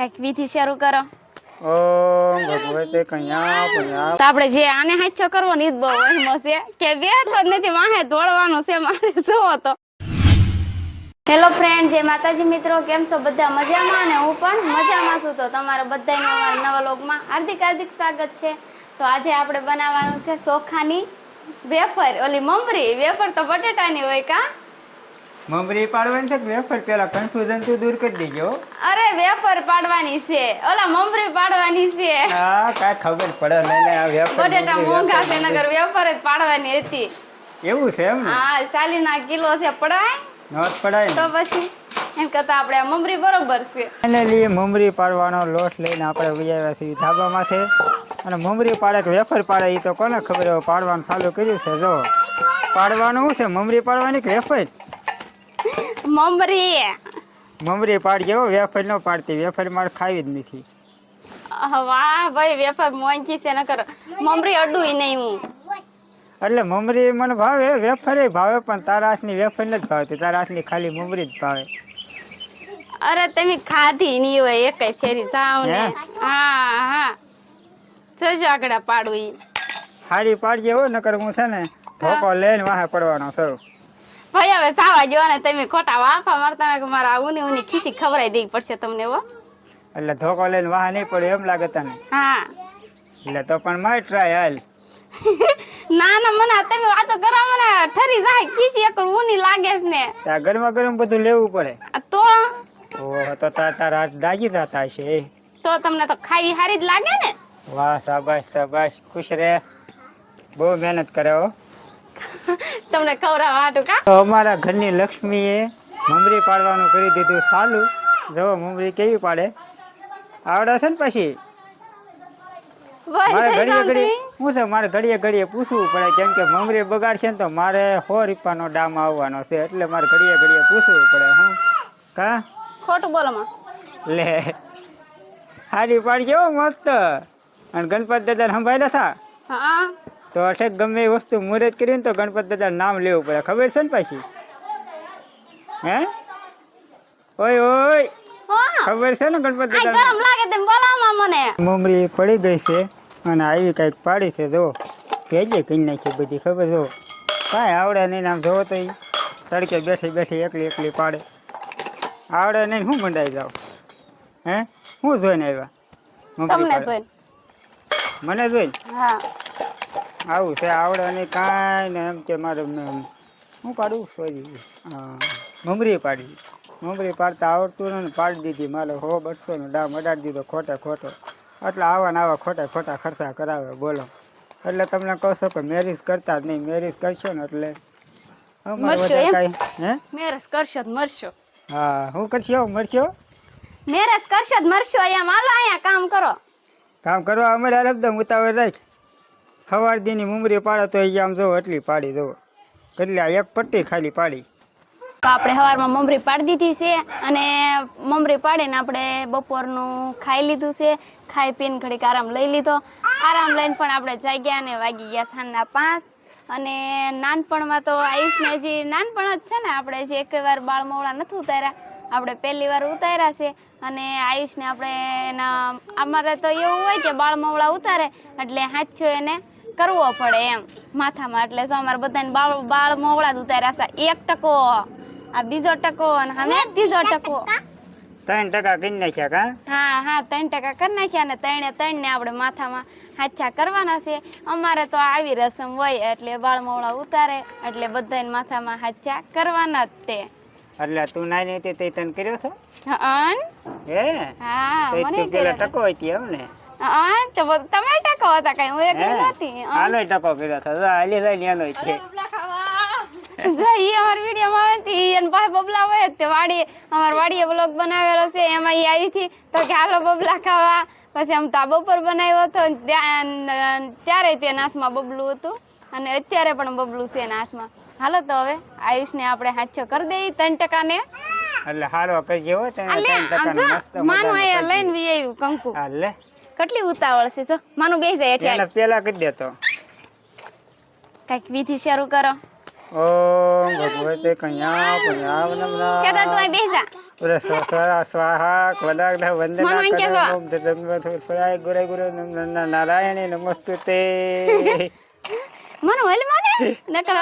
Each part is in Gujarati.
કંઈક વિધિ શરૂ કરો. ઓમ ભગવતે કન્યા પુણ્યા. તો આપણે જે આને હાચો કરવો ને ઈ જ બહુ વહેમો છે. કે બે તો નથી વાહે દોડવાનું છે મારે જોવો તો. હેલો ફ્રેન્ડ જે માતાજી મિત્રો કેમ છો? બધા મજામાં અને હું પણ મજામાં છું. તો તમારા બધાને અમારા નવા લોગમાં હાર્દિક હાર્દિક સ્વાગત છે. તો આજે આપણે બનાવવાનું છે ચોખાની વેફર ઓલી મમરી વેફર તો બટેટાની હોય કા? મમરી પાડવાની છે કે વેફર? પેલા કન્ફ્યુઝન તું દૂર કરી દેજો. અરે વેફર પાડવાની છે. ઓલા મમરી પાડવાની છે. હા કાય ખબર પડે ને ને આ વેફર બટેટા મોંઘા છે નગર વેફર જ પાડવાની હતી. એવું છે એમ ને? હા ચાલીના કિલો છે પડાય? નોટ પડાય તો પછી એમ કરતા આપણે મમરી બરોબર છે. ફાઇનલી મમરી પાડવાનો લોટ લઈને આપણે વૈયા છીએ છે અને મમરી પાડે કે વેફર પાડે એ તો કોને ખબર પાડવાનું ચાલુ કર્યું છે જો. પાડવાનું છે? મમરી પાડવાની કે વેફર? મમરી. મમરી પાડ હો વેફર ન પાડતી વેફર મારે ખાવી જ નથી. વાહ ભાઈ વેફર મોંઘી છે નકર મમરી અડુય નહીં હું. એટલે મમરી મને ભાવે વેફર ભાવે પણ તારા હાથની વેફર નથી ભાવતી તારા હાથની ખાલી મમરી જ ભાવે. અરે તમે ખાધી નહીં હોય એક ફેરી સાવ ને. હે? હા હા. જોજો આગળ પાડું ઈ. હારી પાડજે હો નકર હું છે ને ધોકો લઈને વાહે પડવાનો છું. ભાઈ હવે સાવા જો ને તમે ખોટા વાફા મારતા કે મારા ઉની ઉની ખીસી ખવડાવી દેવી પડશે તમને હો. એટલે ધોકો લઈને વાહ નહીં પડે એમ લાગે તને? હા. એટલે તો પણ મારી ટ્રાય હાલ. ના ના મને તમે વાતો કરો મને. ઠરી જાય ખીસી એક ઉની લાગે છે ને. ત્યાં ગરમા ગરમ બધું લેવું પડે. આ તો? ઓહો તો તાર તારા હાથ દાગી જતા છે તો તમને તો ખાવી સારી જ લાગે ને. વાહ શાબાશ શાબાશ. ખુશ રહે. બહુ મહેનત કરે હો. તમને ખવડાવવા હાટું કા? અમારા ઘરની લક્ષ્મીએ મમરી પાડવાનું કરી દીધું સાલું. જો મમરી કેવી પાડે? આવડે છે ને પછી? મારે ઘડીએ ઘડીએ something. છે મારે ઘડીએ ઘડીએ પૂછવું પડે કેમ કે મમરી બગાડશે ને તો મારે સો રૂપિયાનો ડામ આવવાનો છે એટલે મારે ઘડીએ ઘડીએ પૂછવું પડે હું? કા? ખોટું બોલો માં. લે હારી પાડશે હો મસ્ત. અને ગણપત દાદા સંભાળ્યા થા? હા. તો અઠેક ગમે એ વસ્તુ મુહૂર્ત કરીને તો ગણપત દાદા નામ લેવું પડે. ખબર છે ને પાછી? હે? ઓય ઓય! ખબર છે ને ગણપત દાદા ગરમ લાગે તેમ બોલાવમાં મને. મમરી પડી ગઈ છે અને આવી કાંઈક પાડી છે જો. ભેજે કરી નાખી બધી ખબર જો કાંઈ આવડે નહીં નામ આમ જોવો તો તડકે બેઠી બેઠી એકલી એકલી પાડે. આવડે નહીં હું મંડાઈ જાઉં? હે? હું જોઈને આવ્યા? તમને જોઈને. મને જોઈને? હા. આવું છે આવડે નહીં કાંઈ ને એમ કે મારે હું પાડું સોરી. મમરી પાડી. મમરી પાડતા આવડતું ને પાડી દીધી મારે. હો બસોનો ડામ અડાડી દીધો ખોટે ખોટો. એટલે આવા ને આવા ખોટા ખોટા ખર્ચા કરાવે બોલો. એટલે તમને કહો છો કે મેરેજ કરતા જ નહીં મેરેજ કરશો ને એટલે એમ? મેરેજ કરશો મરશો. હા હું કરશો? મરશો? મેરેજ કરશો મરશો માલો અહીંયા કામ કરો. કામ કરવા અમારે ઉતાવળ રાખ. સવાર દીની મુમરી પાડે તો અહીંયા આમ જો એટલી પાડી દો. કેટલી આ એક પટ્ટી ખાલી પાડી. તો આપણે સવારમાં મમરી પાડી દીધી છે અને મમરી પાડીને આપણે બપોરનું ખાઈ લીધું છે. ખાઈ પીને ઘડીક આરામ લઈ લીધો. આરામ લઈને પણ આપણે જાગ્યા અને વાગી ગયા સાંજના પાંચ. અને નાનપણમાં તો આયુષને હજી નાનપણ જ છે ને આપણે જે એક વાર બાળ મોવડા નથી ઉતાર્યા, આપણે પહેલી વાર ઉતાર્યા છે. અને આયુષને આપણે એના, અમારે તો એવું હોય કે બાળ ઉતારે, એટલે હાથો એને. કરવો પડે એમ. માથામાં એટલે જો અમારે બધાને બાળ બાળ મોવડા જ ઉતાર્યા છે. એક ટકો. આ બીજો ટકો અને હવે ત્રીજો ટકો. ત્રણ ટકા કરી નાખ્યા કા? હા હા ત્રણ ટકા કરી નાખ્યા ને ત્રણે ત્રણ ને આપણે માથામાં હાચા કરવાના છે. અમારે તો આવી રસમ હોય એટલે બાળ મોવડા ઉતારે એટલે બધાને માથામાં હાચા કરવાના જ તે. એટલે તું નાની હતી તે તને કર્યો છો? હા હે? હા મને તું પેલા ટકો હતી એમ ને? અન, તો તમે ટકો હતા કઈ હું એકલી હે? નથી આનો ટકો કર્યો હતો. હાલી જાય એનો છે. જો અમાર વીડિયો માં હતી અને પાસે બબલા હોય તે વાડી અમાર વાડીએ બ્લોગ બનાવેલો છે એમાં ઈ આવી હતી. તો કે હાલો બબલા ખાવા. પછી આમ તાબો પર બનાવ્યો હતો ત્યાં ત્યારે તે હાથમાં બબલું હતું. અને અત્યારે પણ બબલું છે એના હાથમાં. હાલો તો હવે આયુષને આપણે હાથો કરી દઈએ ત્રણ ટકાને. એટલે હારો કરજે હો તને ત્રણ આમ મસ્ત માનું અહીંયા લઈને વી આવ્યું કંકુ. હા લે. કેટલી ઉતાવળ છે જો? માનું બેસી જાય એટલે એને પેલા કરી દેતો. કંઈક વિધિ શરૂ કરો. ઓમ ભગવતે કન્યા પુણ્યા સદા તું અહીં બેસી જા. ઓરે સ્વાહા સ્વાહા કવદાગ્ન વંદના છો. ઓમ ધર્મવથુ સ્વરાય ગુરે ગુરે નમ નમ નારાયણે નમસ્તુતે. મને ઓલી માને? નકર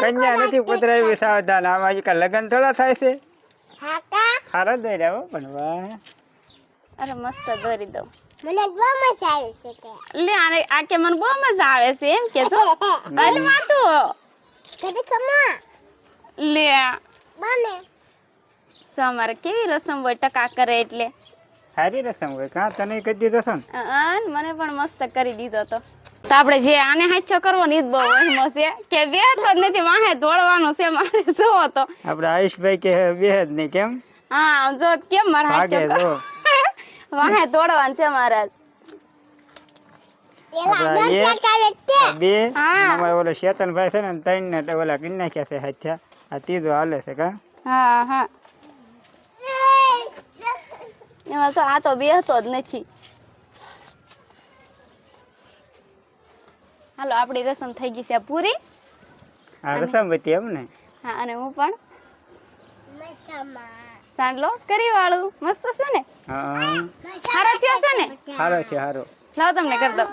કન્યા નથી પુત્રાવી સાવધાન. આમાં લગ્ન થોડા થાય છે? સારા જ રહ્યા હો પણ વાહ. અરે મસ્ત દોરી દઉં. મને બહુ મજા આવે છે કે. લે આને આ કે મને બહુ મજા આવે છે એમ કે છો? અલ માતું કદી કમા લે. બને. સો કેવી રસમ હોય ટકા કરે એટલે? સારી રસમ હોય કા તને કહી દીધો છો ને? અન મને પણ મસ્ત કરી દીધો તો. તો આપણે જે આને હાચો કરવો ને જ બહુ વહેમો છે. કે બે તો જ નથી વાહે દોડવાનું છે મારે જોવો તો. આપણે આયુષભાઈ કે બે જ નહીં કેમ? હા જો કેમ મારે વાહે તોડવાનું છે મહારાજ બે અમારે ઓલો શેતનભાઈ છે ને ત્રણ ને તો ઓલા કરી નાખ્યા છે હાથ્યા આ ત્રીજો હાલે છે કા? હા હા. એમાં આ તો બેહતો જ નથી. હાલો આપણી રસમ થઈ ગઈ છે પૂરી. રસમ રસમવતી એમ ને હા અને હું પણ. મસામાં. સાંડલો કરી વાળું મસ્ત છે ને? હા. સારો થયો છે ને? સારો છે સારો લાવ તમને કરી દઉં.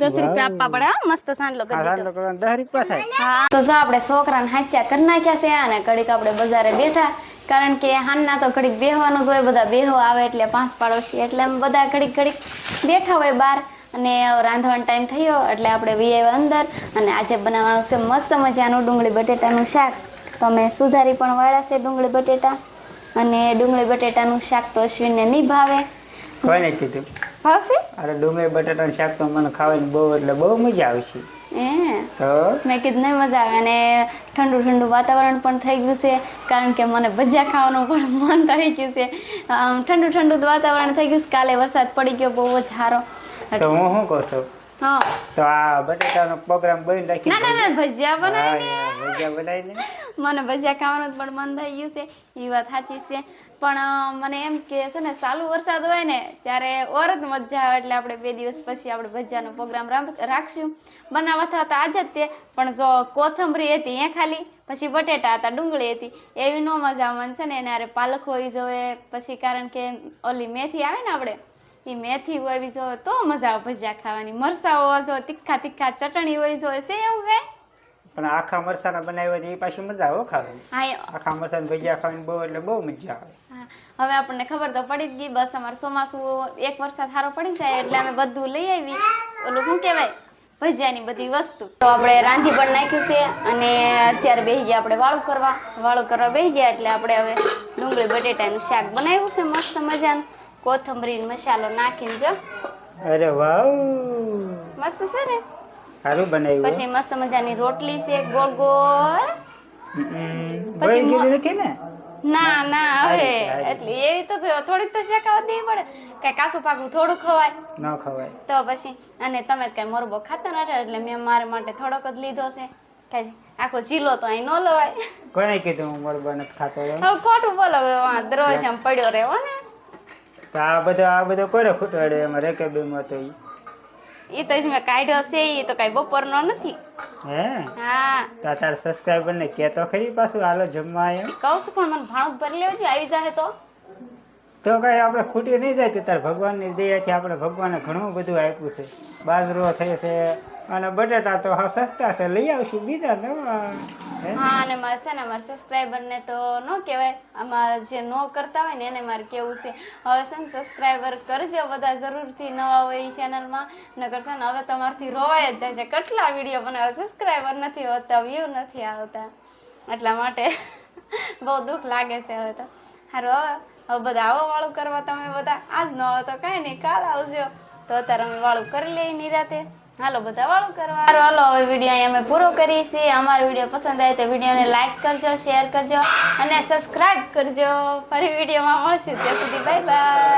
દસ રૂપિયા આપવા પડે મસ્ત સાંડલો કરી દીધો. દસ રૂપિયા થાય. હા. તો જો આપણે છોકરાને હાચ્યા કરી નાખ્યા છે અને કડીક આપણે બજારે બેઠા. કારણ કે હાનના તો ઘડીક બેહવાનું જ હોય બધા બેહો આવે એટલે પાંચ પાડોશી. એટલે બધા ઘડીક ઘડીક બેઠા હોય બહાર. અને રાંધવાનો ટાઈમ થયો એટલે આપણે વી આવ્યા અંદર અને આજે બનાવવાનું છે મસ્ત મજાનું ડુંગળી બટેટાનું શાક. તો અમે સુધારી પણ વાળા છે ડુંગળી બટેટા અને ડુંગળી બટેટાનું શાક તો અશ્વિનને નહીં ભાવે કોઈને કીધું ભાવશે અરે ડુંગળી બટેટાનું શાક તો મને ખાવાની બહુ એટલે બહુ મજા આવશે. મેં કીધું નહીં મજા આવે અને ઠંડુ ઠંડુ વાતાવરણ પણ થઈ ગયું છે. કારણ કે મને ભજીયા ખાવાનું પણ મન થઈ ગયું છે. ઠંડુ ઠંડુ વાતાવરણ થઈ ગયું છે. કાલે વરસાદ પડી ગયો બહુ જ સારો. તો હું શું કહું છું? હા. તો આ બટેટાનો પ્રોગ્રામ બની રાખી ના ના ના ભજીયા બનાવીને. ભજીયા બનાવીને. મને ભજીયા ખાવાનું પણ મન થઈ ગયું છે એ વાત સાચી છે. પણ મને એમ કે છે ને ચાલુ વરસાદ હોય ને ત્યારે ઓર જ મજા આવે એટલે આપણે બે દિવસ પછી આપણે ભજીયાનો પ્રોગ્રામ રાખશું. બનાવવા થતા આજે જ તે પણ જો કોથમરી હતી એ ખાલી પછી બટેટા હતા ડુંગળી હતી એવી નો મજા મન છે ને એને પાલક હોવી જોઈએ પછી કારણ કે ઓલી મેથી આવે ને આપણે એ મેથી હોવી જો તો મજા આવે ભજીયા ખાવાની. મરસા જો તીખા તીખા ચટણી હોય જો છે એવું કઈ પણ આખા મરસાના બનાવ્યા હોય એ પાછી મજા આવે ખાવાની. આખા મરસાના ભજીયા ખાવાની બહુ એટલે બહુ મજા આવે. હવે આપણને ખબર તો પડી જ ગઈ બસ અમારે ચોમાસું એક વરસાદ સારો પડી જાય એટલે અમે બધું લઈ આવી ઓલું શું કહેવાય? ભજીયાની બધી વસ્તુ. તો આપણે રાંધી પણ નાખ્યું છે અને અત્યારે બેસી ગયા આપણે વાળું કરવા. વાળું કરવા બેસી ગયા એટલે આપણે હવે ડુંગળી બટેટાનું શાક બનાવ્યું છે મસ્ત મજાનું. કોથમરી મસાલો નાખીને જો. અરે વાવ. મસ્ત છે ને? સારું બનાવ્યું પછી મસ્ત મજાની રોટલી છે ગોળ ગોળ. પછી નથી ને? ના ના. હવે. એટલે એવી તો થોડીક તો શેકાવા દેવી પડે. કઈ કાસું પાકું થોડું ખવાય. ન ખવાય. તો પછી અને તમે કઈ મોરબો ખાતા નથી એટલે મેં મારા માટે થોડોક જ લીધો છે. કઈ આખો ચીલો તો અહીં ન લવાય. કોને કીધું હું મોરબા નથી ખાતો ખોટું બોલો દરવાજા પડ્યો રહેવો ને. તો આ બધો આ બધો કોને ખૂટવાડે એમાં રેકેબીમાં તો ઈ? તો મેં કાઢ્યો છે એ તો કઈ બપોરનો નથી. હે? હા. તો આ સબસ્ક્રાઇબર ને તો ખરી પાછું હાલો જમવા એમ કહું છું પણ મને ભાણું ભરી લેવું આવી જાય તો. તો કઈ આપણે ખૂટી નહીં જાય તો તાર ભગવાનની દયાથી આપણે ભગવાને ઘણું બધું આપ્યું છે. બાજરો થઈ છે અને બટેટા તો હા સસ્તા છે. લઈ આવશું બીજા નવા. હા? અને મારે છે ને, મારા સબસ્ક્રાઈબર ને તો ન કહેવાય. આમાં જે નો કરતા હોય ને, એને મારે કેવું છે. હવે છે ને સબસ્ક્રાઈબર કરજો બધા. જરૂરથી નવા હોય એ ચેનલમાં નગર છે ને, હવે તમારથી રોવાય જ જાય છે. કેટલા વીડિયો બનાવે? સબસ્ક્રાઈબર નથી હોતા વ્યૂ નથી આવતા. એટલા માટે બહુ દુઃખ લાગે છે હવે તો. સારું હવે. બધા આવો વાળું કરવા તમે બધા આજ ન હોય તો કાંઈ નહીં, કાલ આવજો. તો અત્યારે અમે વાળું કરી લઈએ નિરાતે. હાલો, બધા વાળું કરવા હાલો હવે વીડિયો અહીંયા અમે પૂરો કરીએ છીએ. અમારો વીડિયો પસંદ આવે તો વિડીયોને લાઈક કરજો શેર કરજો અને સબસ્ક્રાઈબ કરજો. ફરી વિડીયોમાં મળશું. ત્યાં સુધી બાય બાય